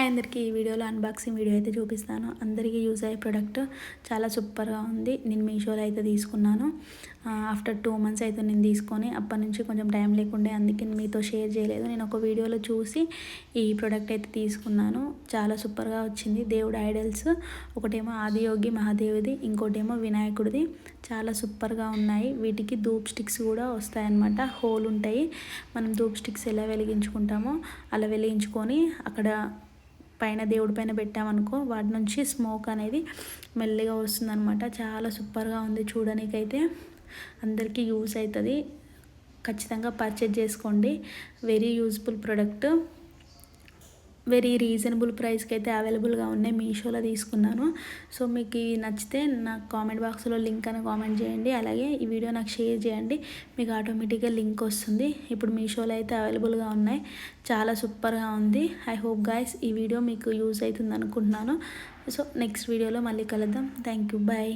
Hi అందరికీ ఈ వీడియోలో అన్బాక్సింగ్ వీడియో అయితే చూపిస్తాను. అందరికీ యూజ్ అయ్యే ప్రోడక్ట్ చాలా సూపర్గా ఉంది. నేను మీషోలో అయితే తీసుకున్నాను. ఆఫ్టర్ టూ మంత్స్ అయితే నేను తీసుకొని అప్పటి నుంచి కొంచెం టైం లేకుండే అందుకే మీతో షేర్ చేయలేదు. నేను ఒక వీడియోలో చూసి ఈ ప్రోడక్ట్ అయితే తీసుకున్నాను. చాలా సూపర్గా వచ్చింది. దేవుడు ఐడల్స్ ఒకటేమో ఆదియోగి మహాదేవిది ఇంకోటేమో వినాయకుడిది. చాలా సూపర్గా ఉన్నాయి. వీటికి ధూప్ స్టిక్స్ కూడా వస్తాయన్నమాట. హోల్ ఉంటాయి. మనం ధూప్ స్టిక్స్ ఎలా వెలిగించుకుంటామో అలా వెలిగించుకొని అక్కడ పైన దేవుడి పైన పెట్టామనుకో వాటి నుంచి స్మోక్ అనేది మెల్లిగా వస్తుందనమాట చాలా సూపర్గా ఉంది చూడడానికైతే అందరికీ యూస్ అవుతుంది ఖచ్చితంగా పర్చేజ్ చేసుకోండి. Very useful product. Very reasonable ప్రైస్కి అయితే అవైలబుల్గా ఉన్నాయి. మీషోలో తీసుకున్నాను. సో మీకు ఇవి నచ్చితే నాకు కామెంట్ బాక్స్లో లింక్ అని కామెంట్ చేయండి. అలాగే ఈ వీడియో నాకు షేర్ చేయండి. మీకు ఆటోమేటిక్గా లింక్ వస్తుంది. ఇప్పుడు మీషోలో అయితే అవైలబుల్గా ఉన్నాయి. చాలా సూపర్గా ఉంది. ఐ హోప్ గాయస్ ఈ వీడియో మీకు యూజ్ అవుతుంది అనుకుంటున్నాను. సో నెక్స్ట్ వీడియోలో మళ్ళీ కలుద్దాం. Thank you bye.